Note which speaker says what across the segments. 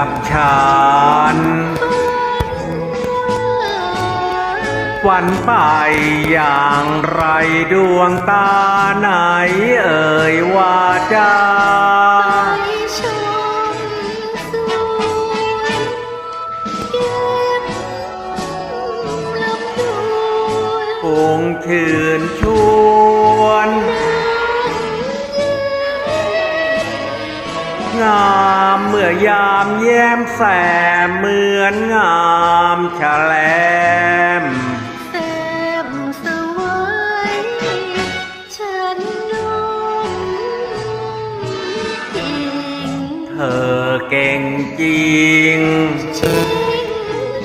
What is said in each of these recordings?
Speaker 1: อกับฉัน วันไปอย่างไรดวงตาไหนเอ่ยว่าจะ
Speaker 2: ไปชมสวนเก็บลำดวน
Speaker 1: คงชื่นช งามเมื่อยามแย้มแสมเหมือนงามแฉลม
Speaker 2: แต้มสวยฉันน้องจริง
Speaker 1: เธอเก่งจริง
Speaker 2: ชิง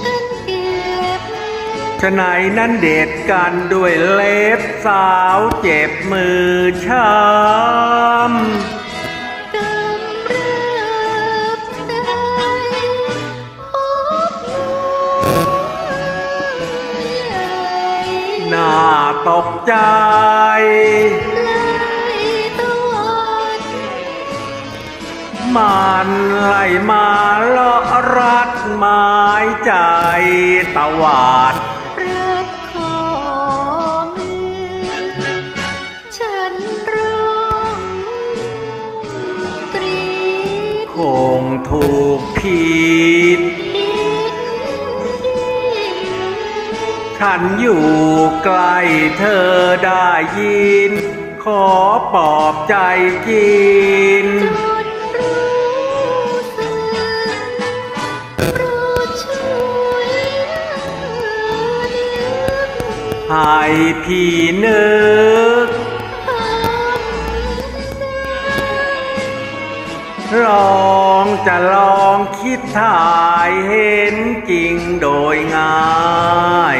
Speaker 2: กันเก็บ
Speaker 1: ฉะไหนนั้นเด็ดกันด้วยเล็บสาวเจ็บมือช้
Speaker 2: ก
Speaker 1: ตกใจ
Speaker 2: ไล่ตะวัน
Speaker 1: มันไหลมาเลาะรัดไม้ใจตะวัด
Speaker 2: รักขอมือฉันร้องตรี
Speaker 1: คงถูกผิด
Speaker 2: ผิด
Speaker 1: ฉันอยู่ใกล้เธอได้ยิน ขอปลอบใจกิน ให้พี่นึก ลองจะลองคิดถ่ายเห็นจริงโดยง่าย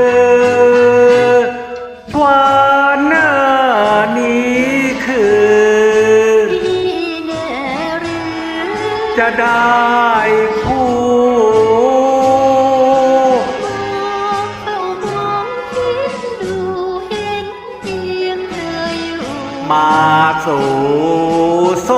Speaker 1: จะได้คู่มาสู่โซ